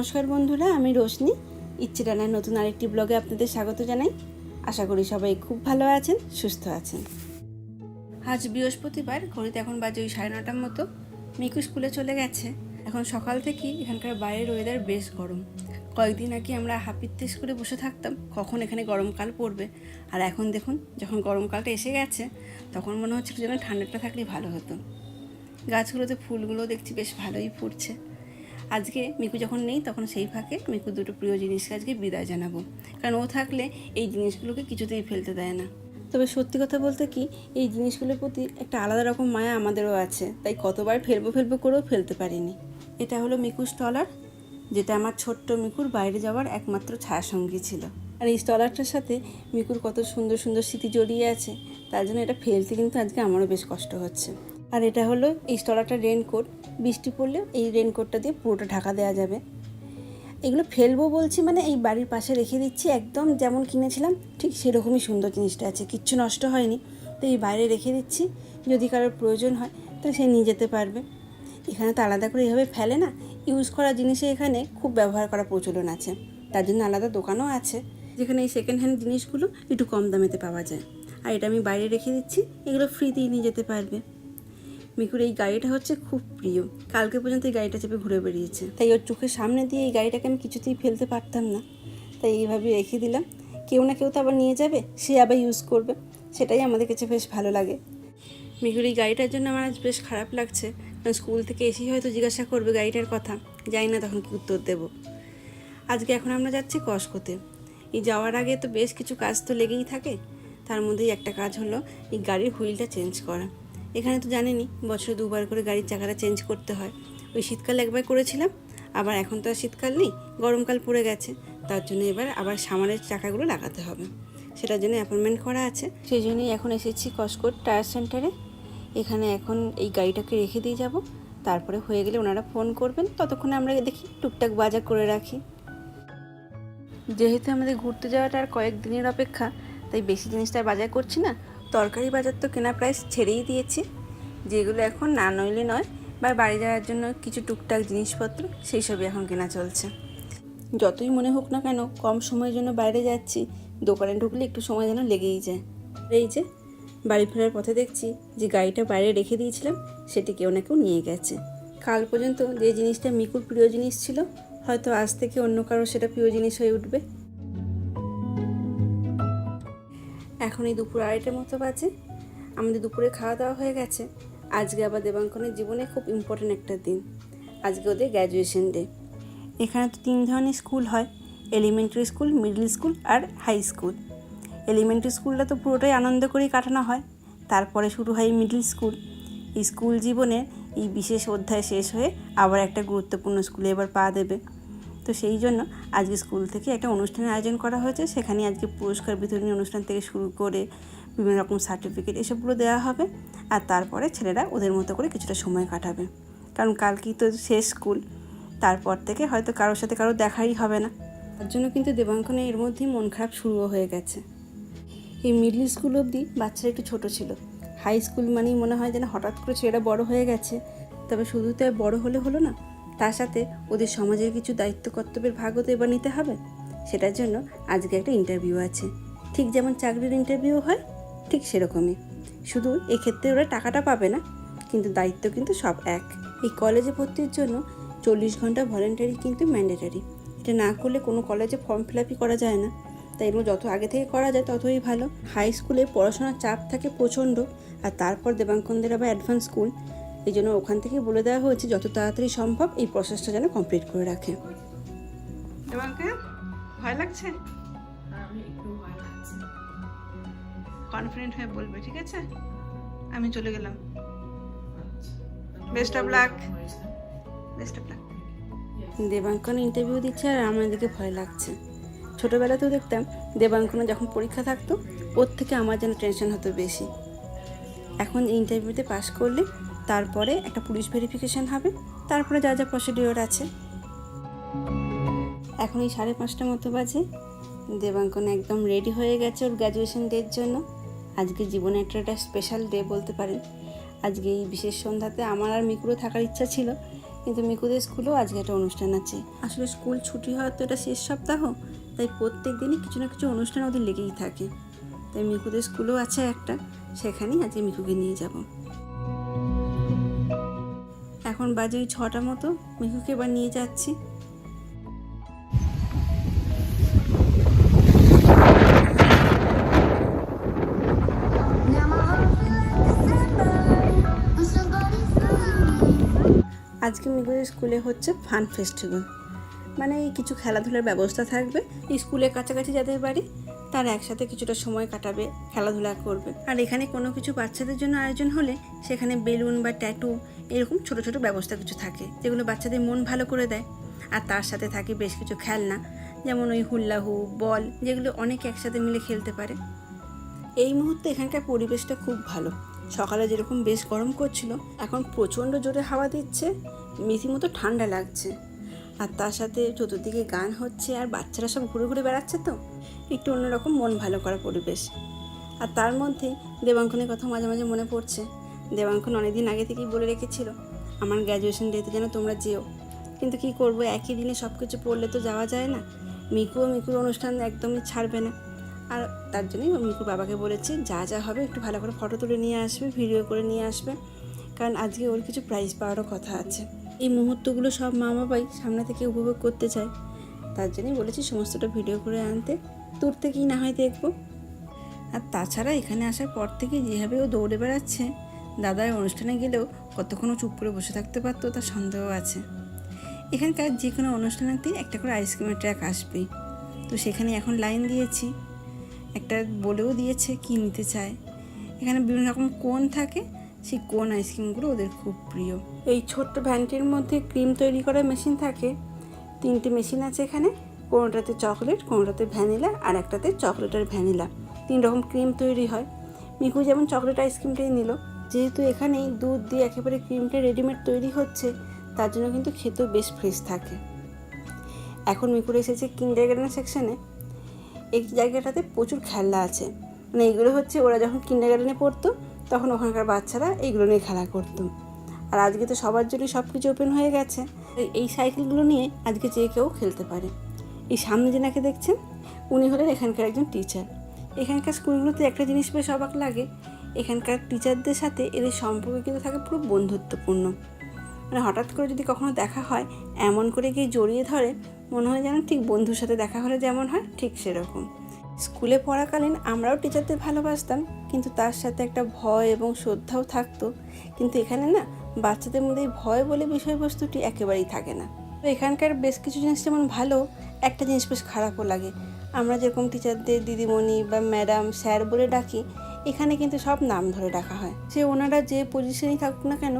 নমস্কার বন্ধুরা, আমি রোশনি। ইচ্ছে রান্নার নতুন আরেকটি ব্লগে আপনাদের স্বাগত জানাই। আশা করি সবাই খুব ভালো আছেন, সুস্থ আছেন। আজ বৃহস্পতিবার, ঘড়িতে এখন বাজে ওই সাড়ে নটার মতো। মিকু স্কুলে চলে গেছে। এখন সকাল থেকেই এখানকার বাইরের ওয়েদার বেশ গরম। কয়েকদিন আগে আমরা হাপিত্তেস করে বসে থাকতাম, কখন এখানে গরমকাল পড়বে। আর এখন দেখুন, যখন গরমকালটা এসে গেছে, তখন মনে হচ্ছে যেন ঠান্ডাটা থাকলে ভালো হতো। গাছগুলোতে ফুলগুলো দেখছি বেশ ভালোই ফুটছে। আজকে মিকু যখন নেই, তখন সেই ফাঁকে মিকু দুটো প্রিয় জিনিসকে আজকে বিদায় জানাব। কারণ ও থাকলে এই জিনিসগুলোকে কিছুতেই ফেলতে দেয় না। তবে সত্যি কথা বলতে কি, এই জিনিসগুলোর প্রতি একটা আলাদা রকম মায়া আমাদেরও আছে। তাই কতবার ফেলব ফেলব করেও ফেলতে পারিনি। এটা হলো মিকু স্টলার, যেটা আমার ছোট্ট মিকুর বাইরে যাওয়ার একমাত্র ছায়াসঙ্গী ছিল। আর এই স্টলারটার সাথে মিকুর কত সুন্দর সুন্দর স্মৃতি জড়িয়ে আছে, তার জন্য এটা ফেলতে কিন্তু আজকে আমারও বেশ কষ্ট হচ্ছে। আর এটা হলো এই স্টলারটার রেনকোট। বৃষ্টি পড়লে এই রেনকোটটা দিয়ে পুরোটা ঢাকা দেওয়া যাবে। এগুলো ফেলব বলছি মানে এই বাড়ির পাশে রেখে দিচ্ছি, একদম যেমন কিনেছিলাম, ঠিক সেরকমই সুন্দর জিনিসটা আছে, কিচ্ছু নষ্ট হয়নি। তো এই বাইরে রেখে দিচ্ছি, যদি কারোর প্রয়োজন হয়, তো সে নিয়ে যেতে পারবে। এখানে তো আলাদা করে এভাবে ফেলে না, ইউজ করা জিনিসে এখানে খুব ব্যবহার করা প্রচলন আছে। তার জন্য আলাদা দোকানও আছে। যেখানে এই সেকেন্ড হ্যান্ড জিনিসগুলো একটু কম দামেতে পাওয়া যায়। আর এটা আমি বাইরে রেখে দিচ্ছি, এগুলো ফ্রিতেই নিয়ে যেতে পারবে। মিকুর এই গাড়িটা হচ্ছে খুব প্রিয়। কালকে পর্যন্ত এই গাড়িটা চেপে ঘুরে বেরিয়েছে তাই ওর চোখের সামনে দিয়ে এই গাড়িটাকে আমি কিছুতেই ফেলতে পারতাম না। তাই এইভাবে রেখে দিলাম। কেউ না কেউ তো আবার নিয়ে যাবে সে আবার ইউজ করবে। সেটাই আমাদের কাছে বেশ ভালো লাগে। মিকুর এই গাড়িটার জন্য আমার আজ বেশ খারাপ লাগছে। কারণ স্কুল থেকে এসেই হয়তো জিজ্ঞাসা করবে গাড়িটার কথা। জানি না তখন কি উত্তর দেবো। আজকে এখন আমরা যাচ্ছি কসকোতে। এই যাওয়ার আগে তো বেশ কিছু কাজ তো লেগেই থাকে। তার মধ্যেই একটা কাজ হলো এই গাড়ির হুইলটা চেঞ্জ করা। এখানে তো জানেনই, বছরে দুবার করে গাড়ির চাকাটা চেঞ্জ করতে হয়। ওই শীতকালে একবার করেছিলাম, আবার এখন তো আর শীতকাল নেই, গরমকাল পড়ে গেছে। তার জন্য এবার আবার সামানের চাকাগুলো লাগাতে হবে। সেটার জন্য অ্যাপয়েন্টমেন্ট করা আছে। সেই জন্যই এখন এসেছি কসকোট টায়ার সেন্টারে এখানে এখন এই গাড়িটাকে রেখে দিয়ে যাব। তারপরে হয়ে গেলে ওনারা ফোন করবেন। ততক্ষণে আমরা দেখি, টুকটাক বাজার করে রাখি। যেহেতু আমাদের ঘুরতে যাওয়াটা আর কয়েক দিনের অপেক্ষা, তাই বেশি জিনিসটা বাজার করছি না। তরকারি বাজার তো কেনা প্রাইস ছেড়েই দিয়েছি। যেগুলো এখন না নইলে নয়, বা বাড়ি যাওয়ার জন্য কিছু টুকটাক জিনিসপত্র, সেই সবই এখন কেনা চলছে। যতই মনে হোক না কেন, কম সময়ের জন্য বাইরে যাচ্ছি, দোকানে ঢুকলে একটু সময় যেন লেগেই যায়। এই যে, বাড়ি ফেরার পথে দেখছি যে গাড়িটা বাইরে রেখে দিয়েছিলাম, সেটি কেউ না কেউ নিয়ে গেছে। কাল পর্যন্ত যে জিনিসটা মিকুর প্রিয় জিনিস ছিল, হয়তো আজ থেকে অন্য কারও সেটা প্রিয় জিনিস হয়ে উঠবে। এখন এই দুপুর আড়াইটার মতো বাজে। আমাদের দুপুরে খাওয়া দাওয়া হয়ে গেছে। আজকে আবার দেবাঙ্কনের জীবনে খুব ইম্পর্ট্যান্ট একটা দিন। আজকে ওদের গ্র্যাজুয়েশন ডে এখানে তো তিন ধরনের স্কুল হয়। এলিমেন্টারি স্কুল মিডল স্কুল আর হাই স্কুল এলিমেন্টারি স্কুলটা তো পুরোটাই আনন্দ করেই কাটানো হয়। তারপরে শুরু হয় মিডল স্কুল স্কুল জীবনের এই বিশেষ অধ্যায় শেষ হয়ে আবার একটা গুরুত্বপূর্ণ স্কুলে এবার পা দেবে। তো সেই জন্য আজকে স্কুল থেকে একটা অনুষ্ঠানের আয়োজন করা হয়েছে। সেখানে আজকে পুরস্কার বিতরণী অনুষ্ঠান থেকে শুরু করে বিভিন্ন রকম সার্টিফিকেট এসবগুলো দেওয়া হবে আর তারপরে ছেলেরা ওদের মতো করে কিছুটা সময় কাটাবে। কারণ কালকেই তো শেষ স্কুল, তারপর থেকে হয়তো কারোর সাথে কারও দেখাই হবে না। তার জন্য কিন্তু দেবাঙ্কনে এর মধ্যেই মন খারাপ শুরুও হয়ে গেছে। এই মিডল স্কুল অবধি বাচ্চারা একটু ছোট ছিল। হাই স্কুল মানেই মনে হয় যেন হঠাৎ করে ছেলেরা বড় হয়ে গেছে। তবে শুধু তো বড় হলে হলো না তার সাথে ওদের সমাজের কিছু দায়িত্ব কর্তব্যের ভাগও তো এবার নিতে হবে। সেটার জন্য আজকে একটা ইন্টারভিউ আছে। ঠিক যেমন চাকরির ইন্টারভিউ হয়, ঠিক সেরকমই। শুধু এক্ষেত্রে ওরা টাকাটা পাবে না, কিন্তু দায়িত্ব কিন্তু সব এক। এই কলেজে ভর্তির জন্য চল্লিশ ঘণ্টা ভলেন্টারি কিন্তু ম্যান্ডেটারি এটা না করলে কোনো কলেজে ফর্ম ফিল আপই করা যায় না। তাই এগুলো যত আগে থেকে করা যায় ততই ভালো। হাই স্কুলে পড়াশোনার চাপ থাকে প্রচণ্ড, আর তারপর দেবাঙ্কনদের আবার অ্যাডভান্স স্কুল এই জন্য ওখান থেকে বলে দেওয়া হয়েছে যত তাড়াতাড়ি সম্ভব এই প্রসেসটা যেন কমপ্লিট করে রাখে। ভয় লাগছে? কনফিডেন্ট হয়ে বলবে ঠিক আছে? আমি চলে গেলাম। Best of luck best of luck Debankan interview দিচ্ছে আর আমাদেরকে ভয় লাগছে। ছোটোবেলাতেও দেখতাম দেবাঙ্কনে যখন পরীক্ষা থাকতো ওর থেকে আমার যেন টেনশন হতো বেশি। এখন ইন্টারভিউতে পাশ করলে তারপরে একটা পুলিশ ভেরিফিকেশান হবে, তারপরে যা যা প্রসিডিওর আছে। এখন এই সাড়ে পাঁচটা মতো বাজে। দেবাঙ্কন একদম রেডি হয়ে গেছে ওর গ্র্যাজুয়েশন ডের জন্য। আজকে জীবনে একটা একটা স্পেশাল ডে বলতে পারেন। আজকে এই বিশেষ সন্ধ্যাতে আমার আর মিকুরও থাকার ইচ্ছা ছিল, কিন্তু মিকুদের স্কুলেও আজকে একটা অনুষ্ঠান আছে। আসলে স্কুল ছুটি হওয়ার তো এটা শেষ সপ্তাহ, তাই প্রত্যেক দিনই কিছু না কিছু অনুষ্ঠান ওদের লেগেই থাকে। তাই মিকুদের স্কুলেও আছে একটা, সেখানেই আজকে মিকুকে নিয়ে যাব। এখন বাজে ওই ছটা মতো। মিকুকে এবার নিয়ে যাচ্ছি। আজকে মিকুদের স্কুলে হচ্ছে ফান ফেস্টিভ্যাল। মানে কিছু খেলাধুলার ব্যবস্থা থাকবে। স্কুলের কাছাকাছি যাদের বাড়ি তারা একসাথে কিছুটা সময় কাটাবে, খেলাধুলা করবে। আর এখানে কোনো কিছু বাচ্চাদের জন্য আয়োজন হলে সেখানে বেলুন বা ট্যাটু এরকম ছোট ছোট ব্যবস্থা কিছু থাকে, যেগুলো বাচ্চাদের মন ভালো করে দেয়। আর তার সাথে থাকে বেশ কিছু খেলনা, যেমন ওই হুল্লাহু বল, যেগুলো অনেকে একসাথে মিলে খেলতে পারে। এই মুহূর্তে এখানকার পরিবেশটা খুব ভালো। সকালে যেরকম বেশ গরম করছিল, এখন প্রচণ্ড জোরে হাওয়া দিচ্ছে, রীতিমতো ঠান্ডা লাগছে। আর তার সাথে চতুর্দিকে গান হচ্ছে, আর বাচ্চারা সব ঘুরে ঘুরে বেড়াচ্ছে তো। একটু অন্যরকম মন ভালো করা পরিবেশ। আর তার মধ্যে দেবাঙ্কনের কথা মাঝে মাঝে মনে পড়ছে। দেবাঙ্কন অনেকদিন আগে থেকেই বলে রেখেছিল, আমার গ্র্যাজুয়েশন ডেতে যেন তোমরা যেও। কিন্তু কি করব, একই দিনে সব কিছু পড়লে তো যাওয়া যায় না। মিকুও মিকুর অনুষ্ঠান একদমই ছাড়বে না। আর তার জন্যই মিকুর বাবাকে বলেছি, যা যা হবে একটু ভালো করে ফটো তুলে নিয়ে আসবে ভিডিও করে নিয়ে আসবে। কারণ আজকে ওর কিছু প্রাইজ পাওয়ারও কথা আছে। এই মুহূর্তগুলো সব মা বাবাই সামনে থেকে উপভোগ করতে চায়। তার জন্যই বলেছি, সমস্তটা ভিডিও করে আনতে। দূর থেকেই না হয় দেখব। আর তাছাড়া এখানে আসার পর থেকে যেভাবে ও দৌড়ে বেড়াচ্ছে, দাদার অনুষ্ঠানে গেলেও কতক্ষণও চুপ করে বসে থাকতে পারতো তার সন্দেহ আছে। এখানকার যে কোনো অনুষ্ঠানেতেই একটা করে আইসক্রিমের ট্র্যাক আসবেই। তো সেখানে এখন লাইন দিয়েছি। একটা বলেও দিয়েছে কি নিতে চায়। এখানে বিভিন্ন রকম কোন থাকে, সেই কোন আইসক্রিমগুলো ওদের খুব প্রিয়। এই ছোট্ট ভ্যানটির মধ্যে ক্রিম তৈরি করার মেশিন থাকে। তিনটে মেশিন আছে এখানে। কোনোটাতে চকলেট, কোনোটাতে ভ্যানিলা আর একটাতে চকলেট আর ভ্যানিলা। তিন রকম ক্রিম তৈরি হয়। মিকু যেমন চকলেট আইসক্রিমটাই নিল। যেহেতু এখানেই দুধ দিয়ে একেবারে ক্রিমটা রেডিমেড তৈরি হচ্ছে, তার জন্য কিন্তু খেতেও বেশ ফ্রেশ থাকে। এখন মিকুর এসেছে কিন্ডার গার্ডেন সেকশনে। এই জায়গাটাতে প্রচুর খেলনা আছে। মানে এগুলো হচ্ছে ওরা যখন কিন্ডার গার্ডেনে পড়তো, তখন ওখানকার বাচ্চারা এইগুলো নিয়ে খেলা করতো। আর আজকে তো সবার জন্যই সব কিছু ওপেন হয়ে গেছে। এই সাইকেলগুলো নিয়ে আজকে যে কেউ খেলতে পারে। এই সামনে যে নাকি দেখছেন, উনি হলেন এখানকার একজন টিচার এখানকার স্কুলগুলোতে একটা জিনিস বেশ অবাক লাগে, এখানকার টিচারদের সাথে এদের সম্পর্ক কিন্তু থাকে পুরো বন্ধুত্বপূর্ণ। মানে হঠাৎ করে যদি কখনো দেখা হয়, এমন করে গিয়ে জড়িয়ে ধরে, মনে হয় যেন ঠিক বন্ধুর সাথে দেখা হলে যেমন হয়, ঠিক সেরকম। স্কুলে পড়াকালীন আমরাও টিচারদের ভালোবাসতাম, কিন্তু তার সাথে একটা ভয় এবং শ্রদ্ধাও থাকতো। কিন্তু এখানে না, বাচ্চাদের মধ্যে এই ভয় বলে বিষয়বস্তুটি একেবারেই থাকে না। তো এখানকার বেশ কিছু জিনিস যেমন ভালো, একটা জিনিস বেশ খারাপও লাগে। আমরা যেরকম টিচারদের দিদিমণি বা ম্যাডাম স্যার বলে ডাকি, এখানে কিন্তু সব নাম ধরে ডাকা হয়। সে ওনারা যে পজিশনেই থাকুক না কেন,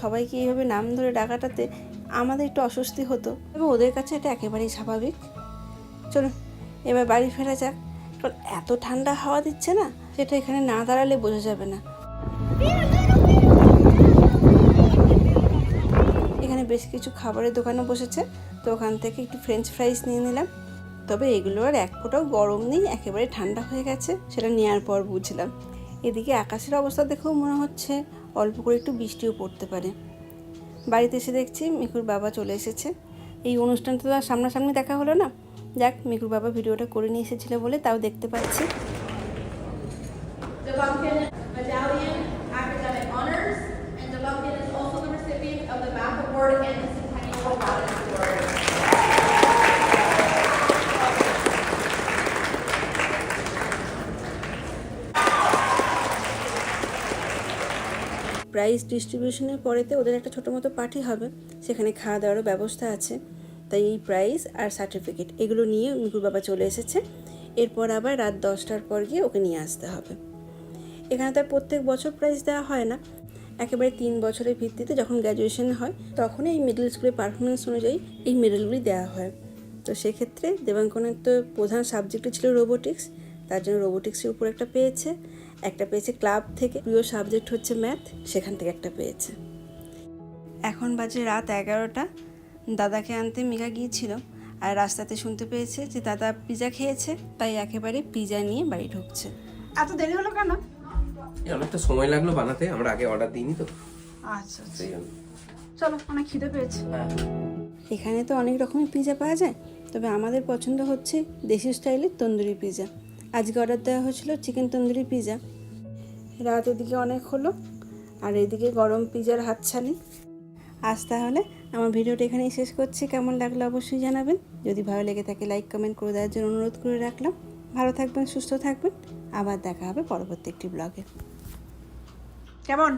সবাইকে এইভাবে নাম ধরে ডাকাটাতে আমাদের একটু অস্বস্তি হতো এবং ওদের কাছে এটা একেবারেই স্বাভাবিক। চলুন, এবার বাড়ি ফেরা যাক। কারণ এত ঠান্ডা হাওয়া দিচ্ছে না, সেটা এখানে না দাঁড়ালে বোঝা যাবে না। এখানে বেশ কিছু খাবারের দোকানও বসেছে। তো ওখান থেকে একটু ফ্রেঞ্চ ফ্রাইস নিয়ে নিলাম। তবে এগুলো আর এক ফোঁটাও গরম নেই, একেবারে ঠান্ডা হয়ে গেছে, সেটা নেওয়ার পর বুঝলাম। এদিকে আকাশের অবস্থা দেখেও মনে হচ্ছে অল্প করে একটু বৃষ্টিও পড়তে পারে। বাড়িতে এসে দেখছি মিকুর বাবা চলে এসেছে। এই অনুষ্ঠানটা তো আর সামনাসামনি দেখা হলো না। যাক, মিকুর বাবা ভিডিওটা করে নিয়ে এসেছিল বলে তাও দেখতে পাচ্ছি। Award and the Centennial Award. Prize ডিস্ট্রিবিউশনের পরেতে ওদের একটা ছোটো মতো পার্টি হবে। সেখানে খাওয়া দাওয়ারও ব্যবস্থা আছে। তাই এই প্রাইজ আর সার্টিফিকেট এগুলো নিয়ে মিকুর বাবা চলে এসেছে। এরপর আবার রাত দশটার পর গিয়ে ওকে নিয়ে আসতে হবে। এখানে তার প্রত্যেক বছর প্রাইজ দেওয়া হয় না। একেবারে তিন বছরের ভিত্তিতে যখন গ্র্যাজুয়েশন হয়, তখনই এই মিডল স্কুলের পারফরমেন্স অনুযায়ী এই মেডেলগুলি দেওয়া হয়। তো সেক্ষেত্রে দেবাঙ্কনের তো প্রধান সাবজেক্টই ছিল রোবোটিক্স তার জন্য রোবোটিক্সের উপর একটা পেয়েছে। একটা পেয়েছে ক্লাব থেকে, প্রিয় সাবজেক্ট হচ্ছে ম্যাথ সেখান থেকে একটা পেয়েছে। এখন বাজে রাত এগারোটা। দাদাকে আনতে মিকা গিয়েছিল আর রাস্তাতে শুনতে পেয়েছে যে দাদা পিজা খেয়েছে, তাই একেবারে পিজা নিয়ে বাড়ি ঢুকছে। এত দেরি হলো কেন? অনেকটা সময় লাগল বানাতে আমরা আগে অর্ডার দিইনি তো। আচ্ছা আচ্ছা। সেই জন্য। চলো অনেক খিদে পেয়েছে। হ্যাঁ। এখানে তো অনেক রকমের পিৎজা পাওয়া যায় তবে আমাদের পছন্দ হচ্ছে দেশি স্টাইলের তন্দুরি পিৎজা আজকে অর্ডার দেওয়া হয়েছিল চিকেন তন্দুরি পিৎজা রাত এদিকে অনেক হলো আর এদিকে গরম পিৎজার হাতছানি। আজ তাহলে আমার ভিডিওটা এখানেই শেষ করছি। কেমন লাগল অবশ্যই জানাবেন। যদি ভালো লেগে থাকে লাইক কমেন্ট করে দেওয়ার জন্য অনুরোধ করে রাখলাম। ভালো থাকবেন সুস্থ থাকবেন। আবার দেখা হবে পরবর্তী একটি ব্লগে কেমন